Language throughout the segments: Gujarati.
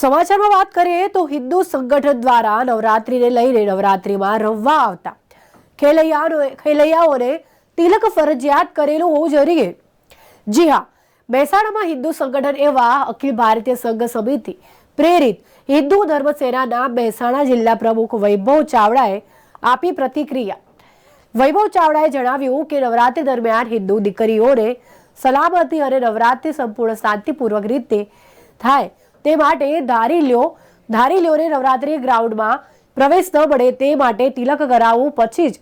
સમાચારમાં વાત કરીએ તો હિન્દુ સંગઠન દ્વારા નવરાત્રીને લઈને નવરાત્રીમાં રમવા આવતા ખેલૈયાનો ખેલૈયાઓને તિલક ફરજિયાત કરેલું હોવું જરૂરી જી હા, મહેસાણામાં હિન્દુ સંગઠન એવા અખિલ ભારતીય સંઘ સમિતિ પ્રેરિત હિન્દુ ધર્મ સેનાના મહેસાણા જિલ્લા પ્રમુખ વૈભવ ચાવડાએ આપી પ્રતિક્રિયા. વૈભવ ચાવડાએ જણાવ્યું કે નવરાત્રી દરમિયાન હિન્દુ દીકરીઓને સલામતી અને નવરાત્રી સંપૂર્ણ શાંતિપૂર્વક રીતે થાય તે માટે ધારી લ્યો ધારી લ્યોને નવરાત્રી ગ્રાઉન્ડમાં પ્રવેશ ન મળે તે માટે તિલક કરાવવું પછી જ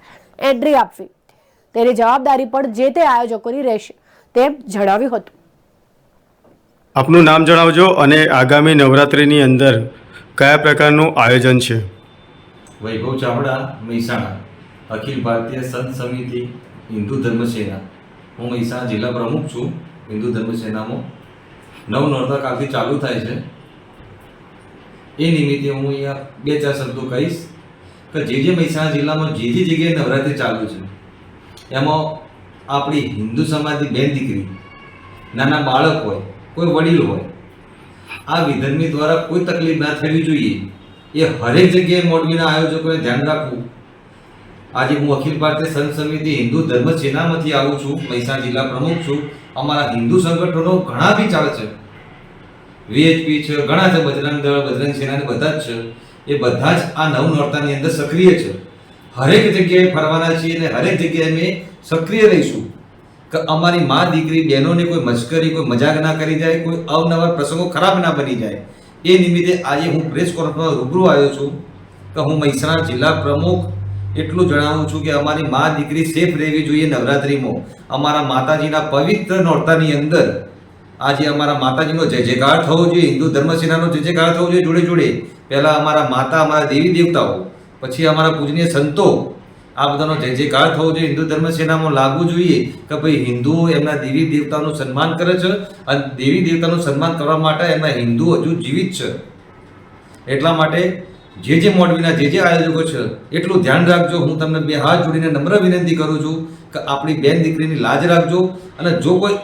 એન્ટ્રી આપવી. તેની જવાબદારી પણ જે તે આયોજકોની રહેશે તેમ જણાવ્યું હતું. આપનું નામ જણાવજો અને આગામી નવરાત્રિની અંદર કયા પ્રકારનું આયોજન છે? વૈભવ ચાવડા મહેસાણા અખિલ ભારતીય સંત સમિતિ હિન્દુ ધર્મ સેના. હું મહેસાણા જિલ્લા પ્રમુખ છું હિન્દુ ધર્મ સેનામાં નવ નોરતા કાલથી ચાલુ થાય છે. એ નિમિત્તે હું અહીંયા બે ચાર શબ્દો કહીશ કે જે જે મહેસાણા જિલ્લામાં જે જે જગ્યાએ નવરાત્રિ ચાલુ છે, એમાં આપણી હિન્દુ સમાજની બેન દીકરી, નાના બાળક હોય, કોઈ વડીલ હોય, આ વિધર્મી દ્વારા કોઈ તકલીફ ના થવી જોઈએ. એ હરેક જગ્યાએ મોડવીના આયોજકોને ધ્યાન રાખવું આજે હું અખિલ ભારતીય સંત સમિતિ હિન્દુ ધર્મ સેનામાંથી આવું છું, મહેસાણા જિલ્લા પ્રમુખ છું. અમારા હિન્દુ સંગઠનો ઘણા બી ચાલે છે. વીએચપી છે, ઘણા છે, બજરંગ દળ, બજરંગ સેનાને બધા જ છે. એ બધા જ આ નવ નોરતાની અંદર સક્રિય છે. હરેક જગ્યાએ ફરવાના છીએ અને હરેક જગ્યાએ અમે સક્રિય રહીશું. કે અમારી મા દીકરી બહેનોને કોઈ મશ્કરી, કોઈ મજાક ના કરી જાય, કોઈ અવનવા પ્રસંગો ખરાબ ના બની જાય. એ નિમિત્તે આજે હું પ્રેસ કોન્ફરન્સમાં રૂબરૂ આવ્યો છું. કે હું મહેસાણા જિલ્લા પ્રમુખ એટલું જણાવું છું કે અમારી મા દીકરી સેફ રહેવી જોઈએ નવરાત્રિમાં. અમારા માતાજીના પવિત્ર નોરતાની અંદર આજે અમારા માતાજીનો જય જયકાર થવો જોઈએ, હિન્દુ ધર્મસેનાનો જય જયકાર થવો જોઈએ જોડે જોડે. પહેલાં અમારા માતા, અમારા દેવી દેવતાઓ, પછી અમારા પૂજનીય સંતો, આ બધાનો જય જયકાર થવો જોઈએ. હિન્દુ ધર્મ સેનામાં લાગવું જોઈએ કે ભાઈ હિન્દુઓ એમના દેવી દેવતાનું સન્માન કરે છે અને દેવી દેવતાનું સન્માન કરવા માટે એમના હિન્દુ હજુ જીવિત છે. એટલા માટે જે જે મોડવીના જે જે આયોજકો છે, એટલું ધ્યાન રાખજો. હું તમને બે હાથ જોડીને નમ્ર વિનંતી કરું છું કે આપણી બેન દીકરીની લાજ રાખજો. અને જો કોઈ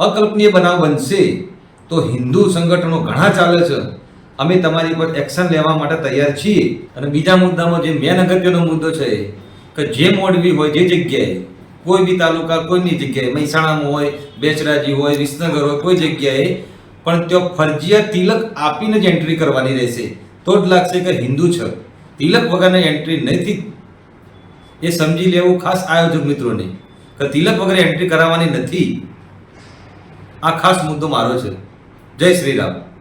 અકલ્પનીય બનાવ બનશે, તો હિન્દુ સંગઠનો ઘણા ચાલે છે. અમે તમારી પર એક્શન લેવા માટે તૈયાર છીએ. અને બીજા મુદ્દામાં જે મેન અગત્યનો મુદ્દો છે કે જે મોડવી હોય, જે જગ્યાએ, કોઈ બી તાલુકા, કોઈની જગ્યાએ, મહેસાણામાં હોય, બેચરાજી હોય, વિસનગર હોય, કોઈ જગ્યાએ, પણ ત્યાં ફરજિયાત તિલક આપીને જ એન્ટ્રી કરવાની રહેશે. તો જ લાગશે કે હિન્દુ છે. તિલક વગરની એન્ટ્રી નથી. એ સમજી લેવું ખાસ આયોજક મિત્રોને કે તિલક વગર એન્ટ્રી કરાવવાની નથી. આ ખાસ મુદ્દો મારો છે. જય શ્રી રામ.